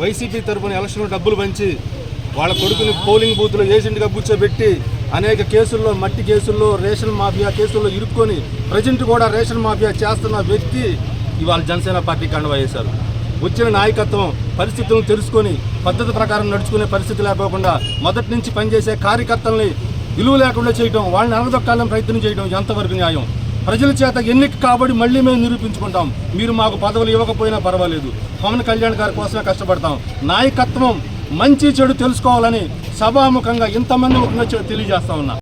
YCP తరఫున election డబ్బులు పంచి వాళ్ళ కొడుకుని పోలింగ్ బూత్లో ఏజెంట్గా కూర్చోబెట్టి అనేక కేసుల్లో మట్టి కేసుల్లో రేషన్ మాఫియా కేసుల్లో ఇరుక్కొని ప్రజెంట్ కూడా రేషన్ మాఫియా చేస్తున్న వ్యక్తి ఇవాళ జనసేన పార్టీ కండువా వేశారు. వచ్చిన నాయకత్వం పరిస్థితులను తెలుసుకొని పద్ధతి ప్రకారం నడుచుకునే పరిస్థితి లేకోకుండా మొదటి నుంచి పనిచేసే కార్యకర్తల్ని విలువ లేకుండా చేయడం వాళ్ళని అనగదొక్కాలని ప్రయత్నం చేయడం ఎంతవరకు న్యాయం? ప్రజల చేత ఎన్నిక కాబట్టి మళ్ళీ మేము నిరూపించుకుంటాం. మీరు మాకు పదవులు ఇవ్వకపోయినా పర్వాలేదు. పవన్ కళ్యాణ్ గారి కోసమే కష్టపడతాం. నాయకత్వం మంచి చెడు తెలుసుకోవాలని సభాముఖంగా ఇంతమంది ఒక తెలియజేస్తా ఉన్నా.